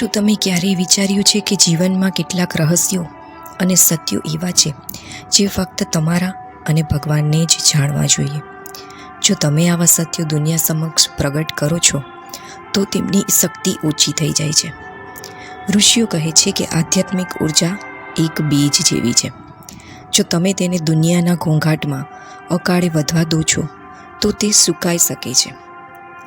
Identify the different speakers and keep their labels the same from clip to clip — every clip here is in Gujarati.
Speaker 1: શું તમે ક્યારેય વિચાર્યું છે કે જીવનમાં કેટલાક રહસ્યો અને સત્યો એવા છે, જે ફક્ત તમારા અને ભગવાનને જ જાણવા જોઈએ? જો તમે આવા સત્યો દુનિયા સમક્ષ પ્રગટ કરો છો, તો તેમની શક્તિ ઓછી થઈ જાય છે. ઋષિઓ કહે છે કે આધ્યાત્મિક ઊર્જા એક બીજ જેવી છે. જો તમે તેને દુનિયાના ઘોંઘાટમાં અકાળે વધવા દો છો, તો તે સુકાઈ શકે છે.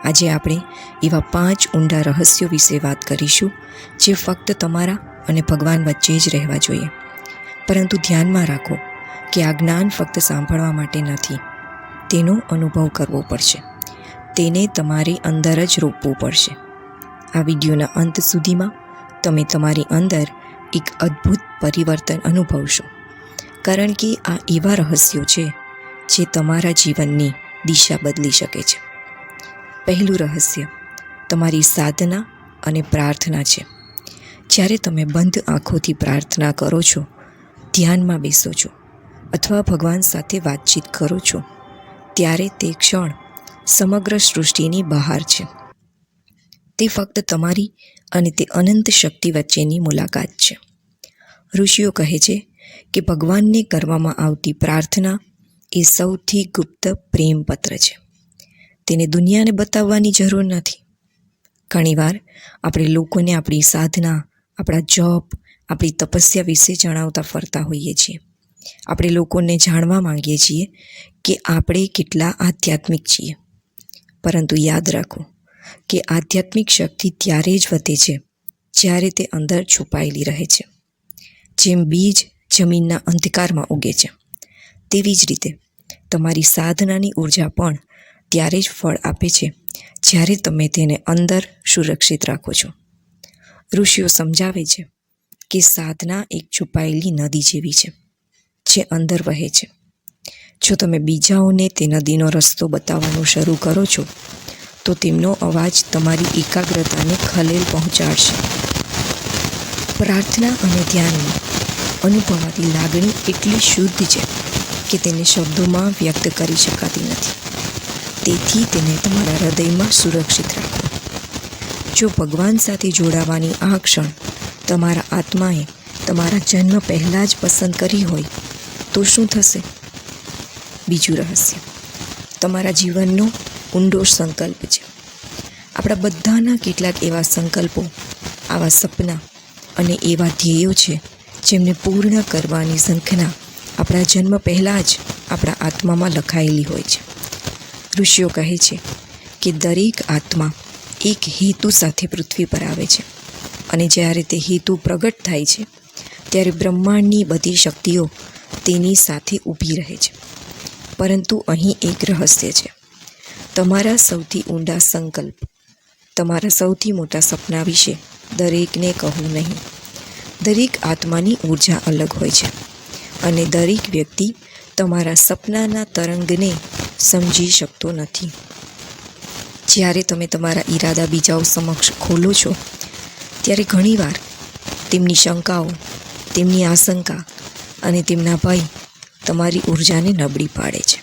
Speaker 1: આજે આપણે એવા પાંચ ઊંડા રહસ્યો વિશે વાત કરીશું, જે ફક્ત તમારા અને ભગવાન વચ્ચે જ રહેવા જોઈએ. પરંતુ ધ્યાનમાં રાખો કે આ જ્ઞાન ફક્ત સાંભળવા માટે નથી, તેનો અનુભવ કરવો પડશે. તેને તમારી અંદર જ રોપવું પડશે. આ વિડીયોના અંત સુધીમાં તમે તમારી અંદર એક અદ્ભુત પરિવર્તન અનુભવશો. કારણ કે આ એવા રહસ્યો છે, જે તમારા જીવનની દિશા બદલી શકે છે. પહેલું રહસ્ય તમારી સાધના અને પ્રાર્થના છે. જ્યારે તમે બંધ આંખોથી પ્રાર્થના કરો છો, ધ્યાનમાં બેસો છો અથવા ભગવાન સાથે વાતચીત કરો છો, ત્યારે તે ક્ષણ સમગ્ર સૃષ્ટિની બહાર છે. તે ફક્ત તમારી અને તે અનંત શક્તિ વચ્ચેની મુલાકાત છે. ઋષિઓ કહે છે કે ભગવાનને કરવામાં આવતી પ્રાર્થના એ સૌથી ગુપ્ત પ્રેમપત્ર છે. તેને દુનિયાને બતાવવાની જરૂર નથી. ઘણીવાર આપણે લોકોને આપણી સાધના, આપણા જોબ, આપણી તપસ્યા વિશે જણાવતા ફરતા હોઈએ છીએ. આપણે લોકોને જાણવા માંગીએ છીએ કે આપણે કેટલા આધ્યાત્મિક છીએ. પરંતુ યાદ રાખો કે આધ્યાત્મિક શક્તિ ત્યારે જ વધે છે જ્યારે તે અંદર છુપાયેલી રહે છે. જેમ બીજ જમીનના અંધકારમાં ઉગે છે, તેવી જ રીતે તમારી સાધનાની ઊર્જા પણ ત્યારે જ ફળ આપે છે. જ્યારે તમે તેને અંદર સુરક્ષિત રાખો છો. ઋષિઓ સમજાવે છે કે સાધના એક છુપાયેલી નદી જેવી છે, જે અંદર વહે છે. જો તમે બીજાઓને તે નદીનો રસ્તો બતાવવાનું શરૂ કરો છો, તો તેમનો અવાજ તમારી એકાગ્રતાને ખલેલ પહોંચાડશે. પ્રાર્થના અને ધ્યાનમાં અનુભવાતી લાગણી એટલી શુદ્ધ છે કે તેને શબ્દોમાં વ્યક્ત કરી શકાતી નથી. તેથી તેને તમારા હૃદયમાં સુરક્ષિત રાખો. જો ભગવાન સાથે જોડાવાની આ ક્ષણ તમારા આત્માએ તમારા જન્મ પહેલાં જ પસંદ કરી હોય, તો શું થશે? બીજું રહસ્ય. તમારા જીવનનો ઊંડો સંકલ્પ છે. આપણા બધાના કેટલાક એવા સંકલ્પો, આવા સપના અને એવા ધ્યેયો છે, જેમને પૂર્ણ કરવાની ઝંખના આપણા જન્મ પહેલાં જ આપણા આત્મામાં લખાયેલી હોય છે. ઋષિઓ કહે છે કે દરેક આત્મા એક હેતુ સાથે પૃથ્વી પર આવે છે. અને જ્યારે તે હેતુ પ્રગટ થાય છે, ત્યારે બ્રહ્માંડની બધી શક્તિઓ તેની સાથે ઊભી રહે છે. પરંતુ અહીં એક રહસ્ય છે. તમારા સૌથી ઊંડા સંકલ્પ, તમારા સૌથી મોટા સપના વિશે દરેકને કહું નહીં. દરેક આત્માની ઊર્જા અલગ હોય છે. અને દરેક વ્યક્તિ તમારા સપનાના તરંગને સમજી શકતો નથી. જ્યારે તમે તમારા ઈરાદા બીજાઓ સમક્ષ ખોલો છો, ત્યારે ઘણીવાર તેમની શંકાઓ, તેમની આશંકા અને તેમના ભય તમારી ઉર્જાને નબળી પાડે છે.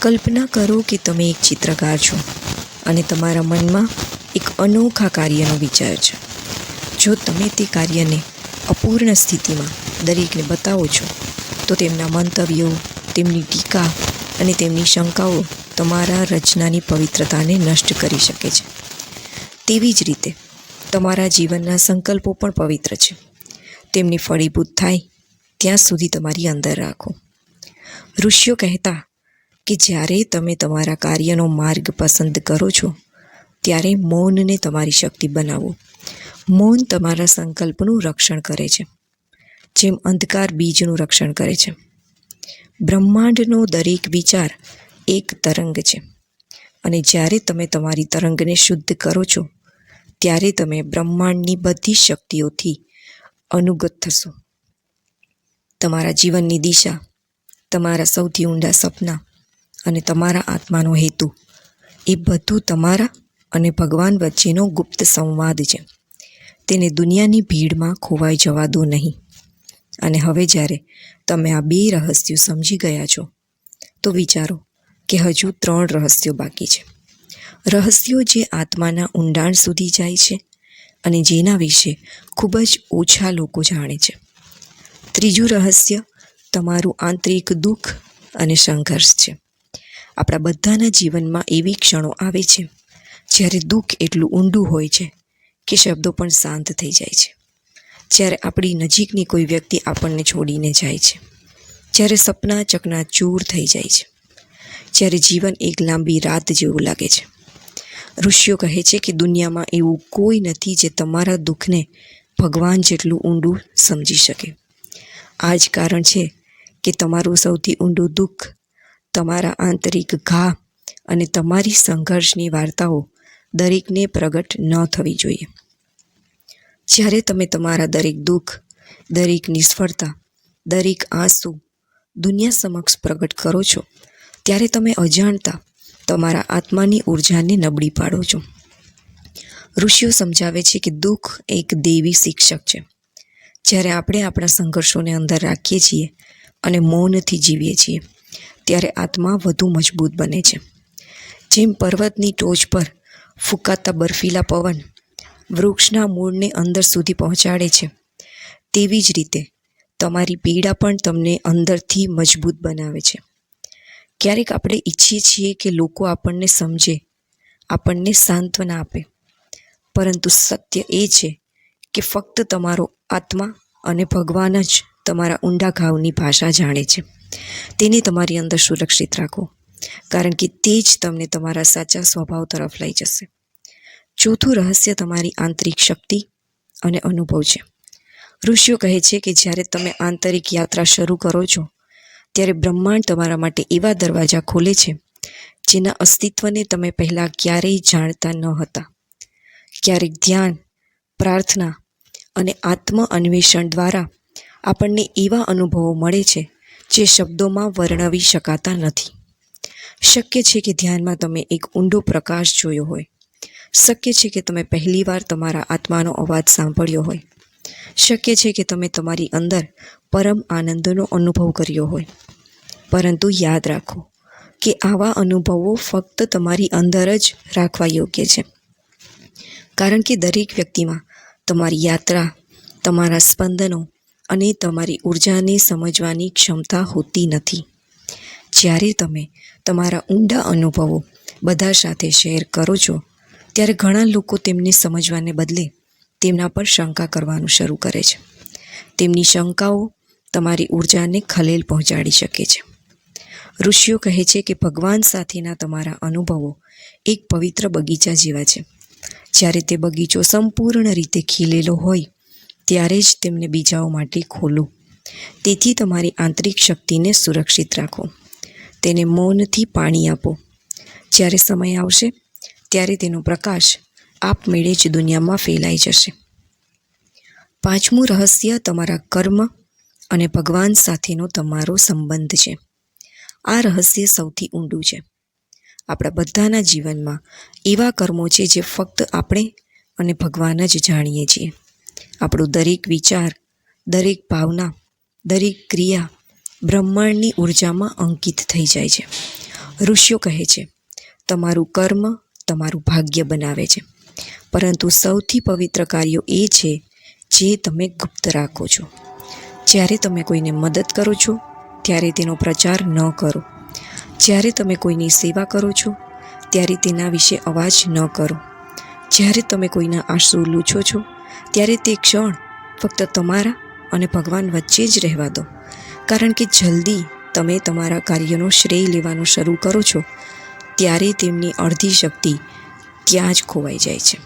Speaker 1: કલ્પના કરો કે તમે એક ચિત્રકાર છો અને તમારા મનમાં એક અનોખા કાર્યનો વિચાર છે. જો તમે તે કાર્યને અપૂર્ણ સ્થિતિમાં દરેકને બતાવો છો, તો તેમના મંતવ્યો, તેમની ટીકા અને તેમની શંકાઓ તમારા રચનાની પવિત્રતાને નષ્ટ કરી શકે છે. તેવી જ રીતે, તમારા જીવનના સંકલ્પો પણ પવિત્ર છે. તેમની ફળીભૂત થાય ત્યાં સુધી તમારી અંદર રાખો. ઋષિઓ કહેતા કે જ્યારે તમે તમારા કાર્યનો માર્ગ પસંદ કરો છો, ત્યારે મૌનને તમારી શક્તિ બનાવો. મૌન તમારા સંકલ્પનું રક્ષણ કરે છે, જેમ અંધકાર બીજનું રક્ષણ કરે છે. બ્રહ્માંડનો દરેક વિચાર એક તરંગ છે. અને જ્યારે તમે તમારી તરંગને શુદ્ધ કરો છો, ત્યારે તમે બ્રહ્માંડની બધી શક્તિઓથી અનુગત થશો. તમારા જીવનની દિશા, તમારા સૌથી ઊંડા સપના અને તમારા આત્માનો હેતુ એ બધું તમારા અને ભગવાન વચ્ચેનો ગુપ્ત સંવાદ છે. તેને દુનિયાની ભીડમાં ખોવાઈ જવા દો નહીં. અને હવે જ્યારે તમે આ બે રહસ્યો સમજી ગયા છો, તો વિચારો કે હજુ ત્રણ રહસ્યો બાકી છે. રહસ્યો જે આત્માના ઊંડાણ સુધી જાય છે અને જેના વિશે ખૂબ જ ઓછા લોકો જાણે છે. ત્રીજું રહસ્ય તમારું આંતરિક દુઃખ અને સંઘર્ષ છે. આપણા બધાના જીવનમાં એવી ક્ષણો આવે છે, જ્યારે દુઃખ એટલું ઊંડું હોય છે કે શબ્દો પણ શાંત થઈ જાય છે. જ્યારે આપણી નજીકની કોઈ વ્યક્તિ આપણને છોડીને જાય છે. જ્યારે સપના ચકના ચૂર થઈ જાય છે. જ્યારે જીવન એક લાંબી રાત જેવું લાગે છે. ઋષિઓ કહે છે કે દુનિયામાં એવું કોઈ નથી જે તમારા દુઃખને ભગવાન જેટલું ઊંડું સમજી શકે. આ જ કારણ છે કે તમારું સૌથી ઊંડું દુઃખ, તમારા આંતરિક ઘા અને તમારી સંઘર્ષની વાર્તાઓ દરેકને પ્રગટ ન થવી જોઈએ. જ્યારે તમે તમારા દરેક દુઃખ, દરેક નિષ્ફળતા, દરેક આંસુ દુનિયા સમક્ષ પ્રગટ કરો છો, ત્યારે તમે અજાણતા તમારા આત્માની ઉર્જાને નબળી પાડો છો. ઋષિઓ સમજાવે છે કે દુઃખ એક દેવી શિક્ષક છે. જ્યારે આપણે આપણા સંઘર્ષોને અંદર રાખીએ છીએ અને મૌનથી જીવીએ છીએ, ત્યારે આત્મા વધુ મજબૂત બને છે. જેમ પર્વતની ટોચ પર ફૂંકાતા બર્ફીલા પવન વૃક્ષના મૂળને અંદર સુધી પહોંચાડે છે. તેવી જ રીતે, તમારી પીડા પણ તમને અંદરથી મજબૂત બનાવે છે. ક્યારેક આપણે ઈચ્છીએ છીએ કે લોકો આપણને સમજે, આપણને સાંત્વના આપે. પરંતુ સત્ય એ છે કે ફક્ત તમારો આત્મા અને ભગવાન જ તમારા ઊંડા ઘાવની ભાષા જાણે છે. તેને તમારી અંદર સુરક્ષિત રાખો, કારણ કે તે જ તમને તમારા સાચા સ્વભાવ તરફ લઈ જશે. ચોથું રહસ્ય તમારી આંતરિક શક્તિ અને અનુભવ છે. ઋષિઓ કહે છે કે જ્યારે તમે આંતરિક યાત્રા શરૂ કરો છો, ત્યારે બ્રહ્માંડ તમારા માટે એવા દરવાજા ખોલે છે, જેના અસ્તિત્વને તમે પહેલાં ક્યારેય જાણતા ન હતા. ક્યારેક ધ્યાન, પ્રાર્થના અને આત્મ અન્વેષણ દ્વારા આપણને એવા અનુભવો મળે છે, જે શબ્દોમાં વર્ણવી શકાતા નથી. શક્ય છે કે ધ્યાનમાં તમે એક ઊંડો પ્રકાશ જોયો હોય. શક્ય છે કે તમે પહેલીવાર તમારા આત્માનો અવાજ સાંભળ્યો હોય. શક્ય છે કે તમે તમારી અંદર પરમ આનંદનો અનુભવ કર્યો હોય. પરંતુ યાદ રાખો કે આવા અનુભવો ફક્ત તમારી અંદર જ રાખવા યોગ્ય છે. કારણ કે દરેક વ્યક્તિમાં તમારી યાત્રા, તમારા સ્પંદનો અને તમારી ઉર્જાને સમજવાની ક્ષમતા હોતી નથી. જ્યારે તમે તમારા ઊંડા અનુભવો બધા સાથે શેર કરો છો ત્યારે ઘણા લોકો તેમને સમજવાને બદલે તેમના પર શંકા કરવાનું શરૂ કરે છે. તેમની શંકાઓ તમારી ઉર્જાને ખલેલ પહોંચાડી શકે છે. ઋષિઓ કહે છે કે ભગવાન સાથેના તમારા અનુભવો એક પવિત્ર બગીચા જેવા છે. જ્યારે તે બગીચો સંપૂર્ણ રીતે ખીલેલો હોય, ત્યારે જ તેમને બીજાઓ માટે ખોલો. તેથી તમારી આંતરિક શક્તિને સુરક્ષિત રાખો. તેને મૌનથી પાણી આપો. જ્યારે સમય આવશે ત્યારે તેનો પ્રકાશ આપમેળે જ દુનિયામાં ફેલાઈ જશે. પાંચમું રહસ્ય તમારા કર્મ અને ભગવાન સાથેનો તમારો સંબંધ છે. આ રહસ્ય સૌથી ઊંડું છે. આપણા બધાના જીવનમાં એવા કર્મો છે જે ફક્ત આપણે અને ભગવાન જ જાણીએ છીએ. આપણો દરેક વિચાર, દરેક ભાવના, દરેક ક્રિયા બ્રહ્માંડની ઉર્જામાં અંકિત થઈ જાય છે. ઋષિઓ કહે છે, તમારું કર્મ તમારું ભાગ્ય બનાવે છે. પરંતુ સૌથી પવિત્ર કાર્યો એ છે જે તમે ગુપ્ત રાખો છો. જ્યારે તમે કોઈને મદદ કરો છો, ત્યારે તેનો પ્રચાર ન કરો. જ્યારે તમે કોઈની સેવા કરો છો, ત્યારે તેના વિશે અવાજ ન કરો. જ્યારે તમે કોઈના આંસુ લૂછો છો, ત્યારે તે ક્ષણ ફક્ત તમારા અને ભગવાન વચ્ચે જ રહેવા દો. કારણ કે જલ્દી તમે તમારા કાર્યનો શ્રેય લેવાનું શરૂ કરો છો ત્યારે તેમની અડધી શક્તિ ત્યાં જ ખોવાઈ જાય છે.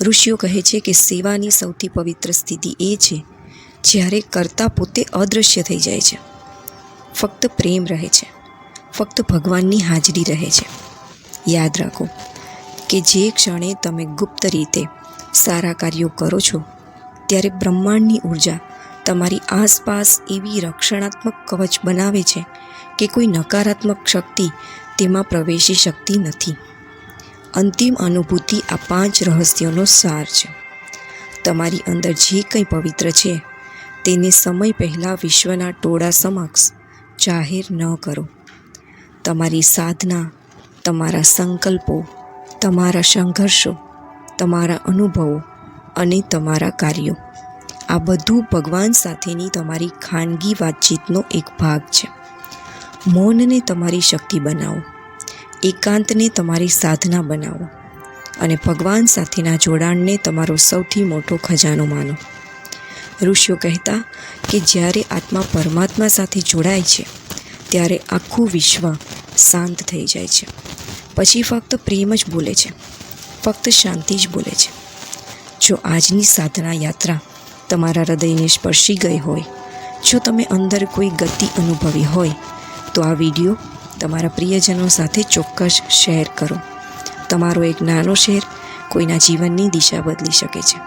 Speaker 1: ઋષિઓ કહે છે કે સેવાની સૌથી પવિત્ર સ્થિતિ એ છે જ્યારે કરતા પોતે અદૃશ્ય થઈ જાય છે. ફક્ત પ્રેમ રહે છે. ફક્ત ભગવાનની હાજરી રહે છે. યાદ રાખો કે જે ક્ષણે તમે ગુપ્ત રીતે સારા કાર્યો કરો છો, ત્યારે બ્રહ્માંડની ઊર્જા તમારી આસપાસ એવી રક્ષણાત્મક કવચ બનાવે છે કે કોઈ નકારાત્મક શક્તિ તેમાં પ્રવેશી શકતી નથી. અંતિમ અનુભૂતિ આ પાંચ રહસ્યોનો સાર છે. તમારી અંદર જે કંઈ પવિત્ર છે, તેને સમય પહેલાં વિશ્વના ટોળા સમક્ષ જાહેર ન કરો. તમારી સાધના, તમારા સંકલ્પો, તમારા સંઘર્ષો, તમારા અનુભવો અને તમારા કાર્યો. આ બધું ભગવાન સાથેની તમારી ખાનગી વાતચીતનો એક ભાગ છે. મૌનને તમારી શક્તિ બનાવો. એકાંતને તમારી સાધના બનાવો. અને ભગવાન સાથેના જોડાણને તમારો સૌથી મોટો ખજાનો માનો. ઋષિઓ કહેતા કે જ્યારે આત્મા પરમાત્મા સાથે જોડાય છે, ત્યારે આખું વિશ્વ શાંત થઈ જાય છે. પછી ફક્ત પ્રેમ જ બોલે છે. ફક્ત શાંતિ જ બોલે છે. જો આજની સાધના યાત્રા તમારા હૃદયને સ્પર્શી ગઈ હોય, જો તમે અંદર કોઈ ગતિ અનુભવી હોય તો આ વીડિયો તમારા પ્રિયજનો સાથે ચોક્કસ શેર કરો. તમારો એક નાનો શેર કોઈના જીવનની દિશા બદલી શકે છે.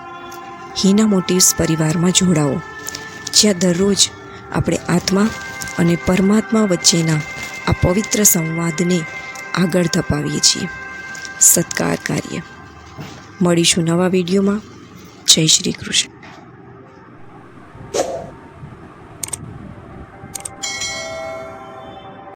Speaker 1: હિના મોટિવ્સ પરિવારમાં જોડાઓ, જ્યાં દરરોજ આપણે આત્મા અને પરમાત્મા વચ્ચેના આ પવિત્ર સંવાદને આગળ ધપાવીએ છીએ. સત્કાર કાર્ય. મળીશું નવા વિડીયોમાં. જય શ્રી કૃષ્ણ.